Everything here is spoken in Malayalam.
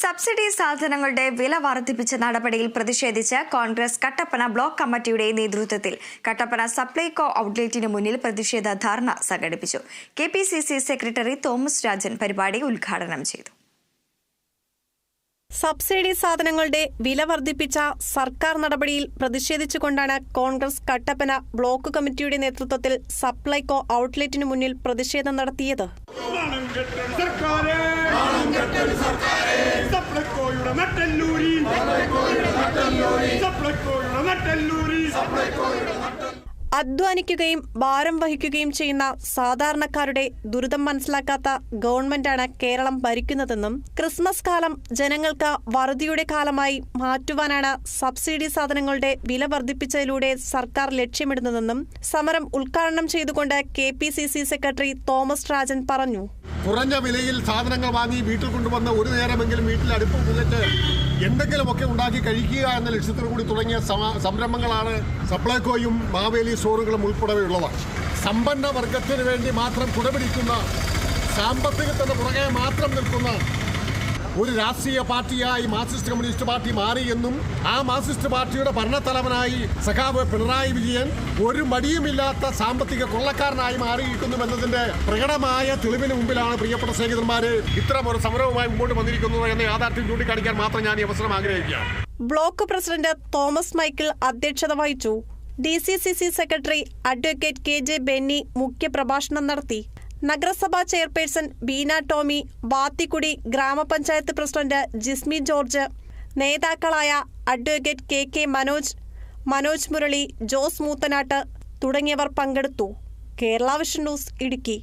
സബ്സിഡി സാധനങ്ങളുടെ വില വർദ്ധിപ്പിച്ച നടപടിയിൽ പ്രതിഷേധിച്ച് കോൺഗ്രസ് കട്ടപ്പന ബ്ലോക്ക് കമ്മിറ്റിയുടെ നേതൃത്വത്തിൽ കട്ടപ്പന സപ്ലൈകോ ഔട്ട്ലെറ്റിന് മുന്നിൽ പ്രതിഷേധ ധർണ സംഘടിപ്പിച്ചു. K P C C secretary Thomas Rajan പരിപാടി ഉദ്ഘാടനം ചെയ്തു. സബ്സിഡി സാധനങ്ങളുടെ വില വർദ്ധിപ്പിച്ച സർക്കാർ നടപടിയിൽ പ്രതിഷേധിച്ചുകൊണ്ടാണ് കോൺഗ്രസ് കട്ടപ്പന ബ്ലോക്ക് കമ്മിറ്റിയുടെ നേതൃത്വത്തിൽ സപ്ലൈകോ ഔട്ട്ലെറ്റിന് മുന്നിൽ പ്രതിഷേധം നടത്തിയത്. അധ്വാനിക്കുകയും ഭാരം വഹിക്കുകയും ചെയ്യുന്ന സാധാരണക്കാരുടെ ദുരിതം മനസ്സിലാക്കാത്ത ഗവൺമെന്റാണ് കേരളം ഭരിക്കുന്നതെന്നും ക്രിസ്മസ് കാലം ജനങ്ങൾക്ക് വറുതിയുടെ കാലമായി മാറ്റുവാനാണ് സബ്സിഡി സാധനങ്ങളുടെ വില വർദ്ധിപ്പിച്ചതിലൂടെ സർക്കാർ ലക്ഷ്യമിടുന്നതെന്നും സമരം ഉദ്ഘാടനം ചെയ്തുകൊണ്ട് കെ സെക്രട്ടറി തോമസ് രാജൻ പറഞ്ഞു. കുറഞ്ഞ വിലയിൽ സാധനങ്ങൾ വാങ്ങി വീട്ടിൽ കൊണ്ടുവന്ന് ഒരു നേരമെങ്കിലും വീട്ടിൽ അടുപ്പ് പുകച്ച് എന്തെങ്കിലുമൊക്കെ ഉണ്ടാക്കി കഴിക്കുക എന്ന ലക്ഷ്യത്തോടു കൂടി തുടങ്ങിയ സംരംഭങ്ങളാണ് സപ്ലൈകോയും മാവേലി സ്റ്റോറുകളും ഉൾപ്പെടെയുള്ളവ സമ്പന്ന വർഗത്തിന് വേണ്ടി മാത്രം കുടപിടിക്കുന്ന സാമ്പത്തികത്തിന് പുറകെ മാത്രം നിൽക്കുന്ന ഒരു രാഷ്ട്രീയ പാർട്ടിയായി മാർക്സിസ്റ്റ് കമ്മ്യൂണിസ്റ്റ് പാർട്ടി മാറിയെന്നും ആ മാർക്സിസ്റ്റ് പാർട്ടിയുടെ ഭരണത്തലവനായി സഖാവ് പിണറായി വിജയൻ ഒരു മടിയുമില്ലാത്ത സാമ്പത്തിക കൊള്ളക്കാരനായി എന്നതിന്റെ പ്രകടമായ തെളിവിന് മുമ്പിലാണ് പ്രിയപ്പെട്ട സ്നേഹിതന്മാര് ഇത്തരം ഒരു സമരവുമായി മുമ്പോട്ട് വന്നിരിക്കുന്നത് എന്ന യാഥാർത്ഥ്യം ചൂണ്ടിക്കാണിക്കാൻ മാത്രം ഞാൻ ഈ അവസരം ആഗ്രഹിക്കുകയാണ്. ബ്ലോക്ക് പ്രസിഡന്റ് തോമസ് മൈക്കിൾ അധ്യക്ഷത വഹിച്ചു. D C C C secretary advocate K J Benny മുഖ്യപ്രഭാഷണം നടത്തി. നഗരസഭാ ചെയർപേഴ്സൺ ബീന ടോമി വാത്തിക്കുടി ഗ്രാമപഞ്ചായത്ത് പ്രസിഡന്റ് ജിസ്മി ജോർജ് നേതാക്കളായ advocate K K Manoj Manoj Murali Jose Moothanattu തുടങ്ങിയവർ പങ്കെടുത്തു. Kerala vision news Idukki.